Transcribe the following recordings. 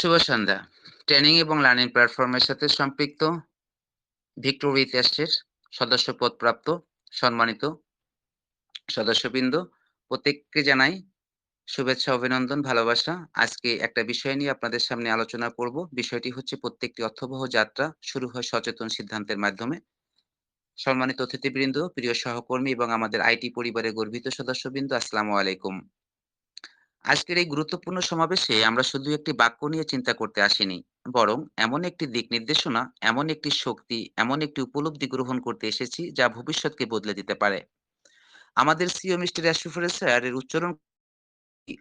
শুভ সন্ধ্যা। Training এবং learning প্ল্যাটফর্মের সাথে সম্পৃক্ত ভিক্টোরি টেস্টের সদস্যপদপ্রাপ্ত সম্মানিত সদস্যবৃন্দ প্রত্যেককে জানাই শুভেচ্ছা, অভিনন্দন, ভালোবাসা। আজকে একটা বিষয় নিয়ে আপনাদের সামনে আলোচনা করব। বিষয়টি হচ্ছে প্রত্যেকটি অর্থবহ যাত্রা শুরু হয় সচেতন সিদ্ধান্তের মাধ্যমে। সম্মানিত অতিথিবৃন্দ, প্রিয় সহকর্মী এবং আমাদের আইটি পরিবারের গর্বিত সদস্যবৃন্দ, আসসালামু আলাইকুম। আজকের এই গুরুত্বপূর্ণ সমাবেশে আমরা শুধু একটি বাক্য নিয়ে চিন্তা করতে আসিনি, বরং এমন একটি দিক নির্দেশনা, এমন একটি শক্তি, এমন একটি উপলব্ধি গ্রহণ করতে এসেছি যা ভবিষ্যৎকে বদলে দিতে পারে। আমাদের সিও মিস্টার অ্যাসুফরে স্যার এর উচ্চারণ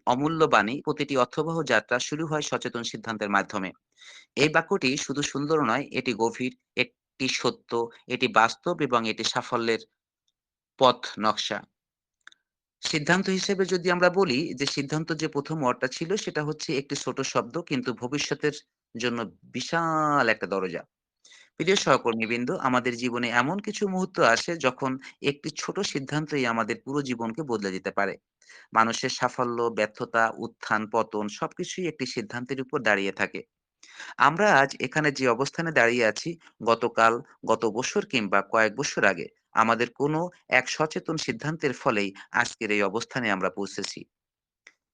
অমূল্য বাণী প্রতিটি অর্থবহ যাত্রা শুরু হয় সচেতন সিদ্ধান্তের মাধ্যমে। এই বাক্যটি শুধু সুন্দর নয়, এটি গভীর, একটি সত্য, এটি বাস্তব এবং এটি সাফল্যের পথ নকশা। সিদ্ধান্ত হিসেবে যদি আমরা বলি যে সিদ্ধান্ত যে প্রথম ওয়ার্ডটা ছিল, সেটা হচ্ছে একটি ছোট শব্দ, কিন্তু ভবিষ্যতের জন্য বিশাল একটা দরজা। প্রিয় সহকর্মীবৃন্দ, আমাদের জীবনে এমন কিছু মুহূর্ত আসে যখন একটি ছোট সিদ্ধান্তই আমাদের পুরো জীবনকে বদলে দিতে পারে। মানুষের সাফল্য, ব্যর্থতা, উত্থান, পতন সবকিছুই একটি সিদ্ধান্তের উপর দাঁড়িয়ে থাকে। আমরা আজ এখানে যে অবস্থানে দাঁড়িয়ে আছি, গতকাল, গত বছর কিংবা কয়েক বছর আগে আমাদের কোনো এক সচেতন সিদ্ধান্তের ফলেই আজকের এই অবস্থানে আমরা পৌঁছেছি।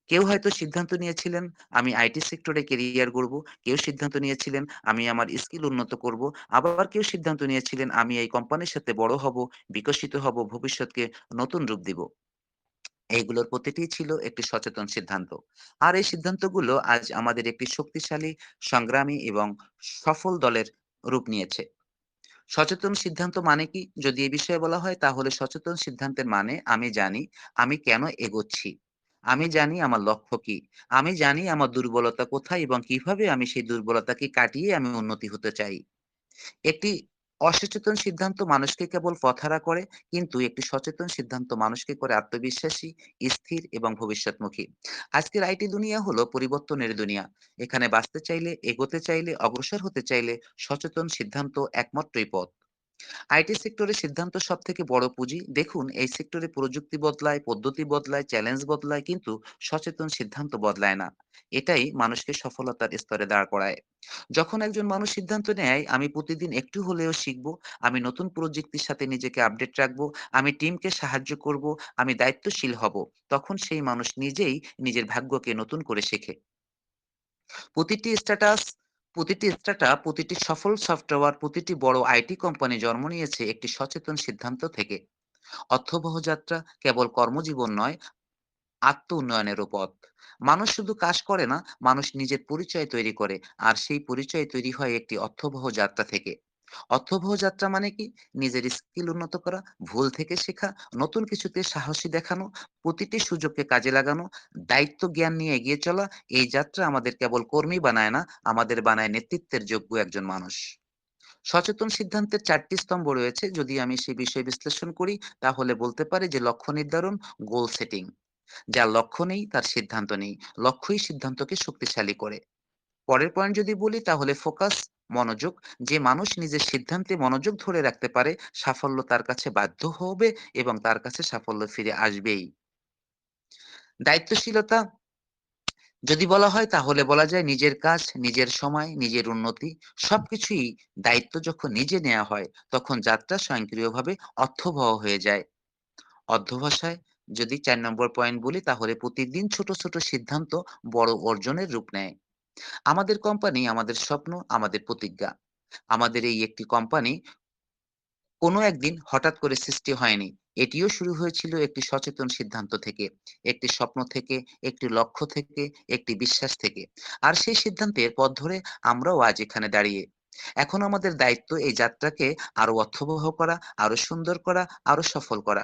কেউ হয়তো সিদ্ধান্ত নিয়েছিলেন, আমি আইটি সেক্টরে কেরিয়ার গড়ব, কেউ সিদ্ধান্ত নিয়েছিলেন, আমি আমার স্কিল উন্নত করব, আবার কেউ সিদ্ধান্ত নিয়েছিলেন, আমি এই কোম্পানির সাথে বড় হব, বিকশিত হব, ভবিষ্যৎকে নতুন রূপ দিব। এইগুলোর প্রতিটি ছিল একটি সচেতন সিদ্ধান্ত। আর এই সিদ্ধান্তগুলো আজ আমাদের একটি শক্তিশালী, সংগ্রামী এবং সফল দলের রূপ নিয়েছে। সচেতন সিদ্ধান্ত মানে কি? যদি এ বিষয়ে বলা হয়, তাহলে সচেতন সিদ্ধান্তের মানে আমি জানি আমি কেন এগোচ্ছি। আমি জানি আমার লক্ষ্য কি। আমি জানি আমার দুর্বলতা কোথায় এবং কীভাবে আমি সেই দুর্বলতাকে কাটিয়ে আমি উন্নতি হতে চাই। একটি অসচেতন সিদ্ধান্ত মানুষকে কেবল পথারা করে, কিন্তু একটি সচেতন সিদ্ধান্ত মানুষকে করে আত্মবিশ্বাসী, স্থির এবং ভবিষ্যৎমুখী। আজকের আইটি দুনিয়া হলো পরিবর্তনের দুনিয়া। এখানে বাঁচতে চাইলে, এগোতে চাইলে, অগ্রসর হতে চাইলে সচেতন সিদ্ধান্ত একমাত্রই পথ। আইটি সেক্টরের সিদ্ধান্ত সব থেকে বড় পুঁজি? দেখুন, এই সেক্টরে প্রযুক্তি বদলায়, পদ্ধতি বদলায়, চ্যালেঞ্জ বদলায়, কিন্তু সচেতন সিদ্ধান্ত বদলায় না। এটাই মানুষকে সফলতার স্তরে দাঁড় করায়। যখন একজন মানুষ সিদ্ধান্ত নেয়, আমি প্রতিদিন একটু হলেও শিখব, আমি নতুন প্রযুক্তির সাথে নিজেকে আপডেট রাখব, আমি টিমকে সাহায্য করব, আমি দায়িত্বশীল হব, তখন সেই মানুষ নিজেই নিজের ভাগ্যকে নতুন করে শেখে। প্রতিটি স্ট্যাটাস প্রতিটি স্টার্টআপ প্রতিটি সফল সফটওয়্যার প্রতিটি বড় আইটি কোম্পানি জন্ম নিয়েছে একটি সচেতন সিদ্ধান্ত থেকে। অর্থবহ যাত্রা কেবল কর্মজীবন নয় আত্ম উন্নয়নের পথ। মানুষ শুধু কাজ করে না, মানুষ নিজের পরিচয় তৈরি করে, আর সেই পরিচয় তৈরি হয় একটি অর্থবহ যাত্রা থেকে। অর্থবহ যাত্রা মানে কি? নিজের স্কিল উন্নত করা, ভুল থেকে শেখা, নতুন কিছুতে সাহসী দেখানো, প্রতিটি সুযোগকে কাজে লাগানো, দায়িত্ব জ্ঞান নিয়ে এগিয়ে চলা, এই যাত্রা আমাদের কেবল কর্মী বানায় না, আমাদের বানায় নেতৃত্বের যোগ্য একজন মানুষ। সচেতন সিদ্ধান্তের চারটি স্তম্ভ রয়েছে, যদি আমি সেই বিষয়ে বিশ্লেষণ করি, তাহলে বলতে পারি যে লক্ষ্য নির্ধারণ গোল সেটিং যার লক্ষ্য নেই, তার সিদ্ধান্ত নেই। লক্ষ্যই সিদ্ধান্তকে শক্তিশালী করে। পরের পয়েন্ট যদি বলি, তাহলে ফোকাস মনোযোগ। যে মানুষ নিজের সিদ্ধান্তে মনোযোগ ধরে রাখতে পারে, সাফল্য তার কাছে বাধ্য হবে এবং তার কাছে সাফল্য ফিরে আসবেই। দায়িত্বশীলতা, যদি বলা হয় তাহলে বলা যায় নিজের কাজ, নিজের সময়, নিজের উন্নতি, সবকিছুই দায়িত্ব যখন নিজে নেওয়া হয়, তখন যাত্রা স্বয়ংক্রিয়ভাবে অর্থবহ হয়ে যায়। অর্ধভাষায় যদি চার নম্বর পয়েন্ট বলি, তাহলে প্রতিদিন ছোট ছোট সিদ্ধান্ত বড় অর্জনের রূপ নেয়। আমাদের কোম্পানি আমাদের স্বপ্ন, আমাদের প্রতিজ্ঞা। আমাদের এই একটি কোম্পানি কোনো একদিন হঠাৎ করে সৃষ্টি হয়নি। এটিও শুরু হয়েছিল একটি সচেতন সিদ্ধান্ত থেকে, একটি স্বপ্ন থেকে, একটি লক্ষ্য থেকে, একটি বিশ্বাস থেকে। আর সেই সিদ্ধান্তের পথ ধরে আমরাও আজ এখানে দাঁড়িয়ে। এখন আমাদের দায়িত্ব এই যাত্রাকে আরও অর্থবহ করা আরও সুন্দর করা আরও সফল করা।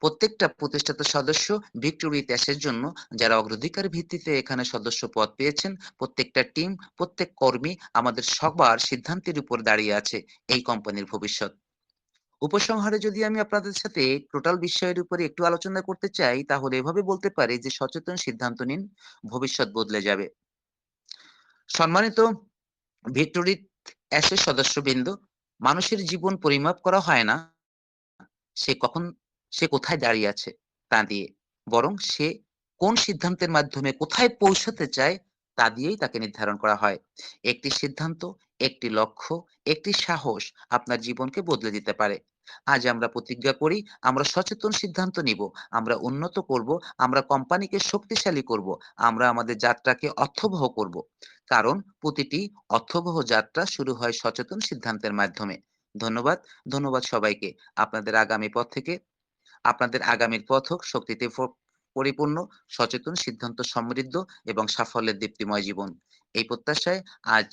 প্রত্যেকটা প্রতিষ্ঠাতা সদস্য ভিক্টোরি ত্যাসের জন্য যারা অগ্রাধিকার ভিত্তিতে এখানে সদস্য পদ পেয়েছেন, প্রত্যেকটা টিম, প্রত্যেক কর্মী আমাদের সবার সিদ্ধান্তের উপর দাঁড়িয়ে আছে এই কোম্পানির ভবিষ্যৎ। উপসংহারে যদি আমি আপনাদের সাথে টোটাল বিষয়ের উপরে একটু আলোচনা করতে চাই, তাহলে এভাবে বলতে পারি যে সচেতন সিদ্ধান্ত নিন, ভবিষ্যৎ বদলে যাবে। সম্মানিত ভিক্টোরি অ্যাসের সদস্যবৃন্দ, মানুষের জীবন পরিমাপ করা হয় না, সে কখন সে কোথায় দাঁড়িয়ে আছে তা দিয়ে বরং সে কোন সিদ্ধান্তের মাধ্যমে কোথায় পৌঁছাতে চায় তা দিয়েই তাকে নির্ধারণ করা হয়। একটি সিদ্ধান্ত, একটি লক্ষ্য, একটি সাহস আপনার জীবনকে বদলে দিতে পারে। আজ আমরা প্রতিজ্ঞা করি, আমরা সচেতন সিদ্ধান্ত নিব, আমরা উন্নত করব, আমরা কোম্পানিকে শক্তিশালী করব, আমরা আমাদের যাত্রাকে অর্থবহ করব। কারণ প্রতিটি অর্থবহ যাত্রা শুরু হয় সচেতন সিদ্ধান্তের মাধ্যমে। ধন্যবাদ, ধন্যবাদ সবাইকে। আপনাদের আগামী পথ থেকে আপনাদের আগামীর পথ হোক শক্তিতে পরিপূর্ণ, সচেতন, সিদ্ধান্ত সমৃদ্ধ এবং সাফল্যের দীপ্তিময় জীবন। এই প্রত্যাশায় আজ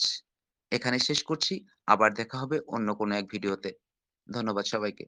এখানে শেষ করছি। আবার দেখা হবে অন্য কোনো এক ভিডিওতে। ধন্যবাদ সবাইকে।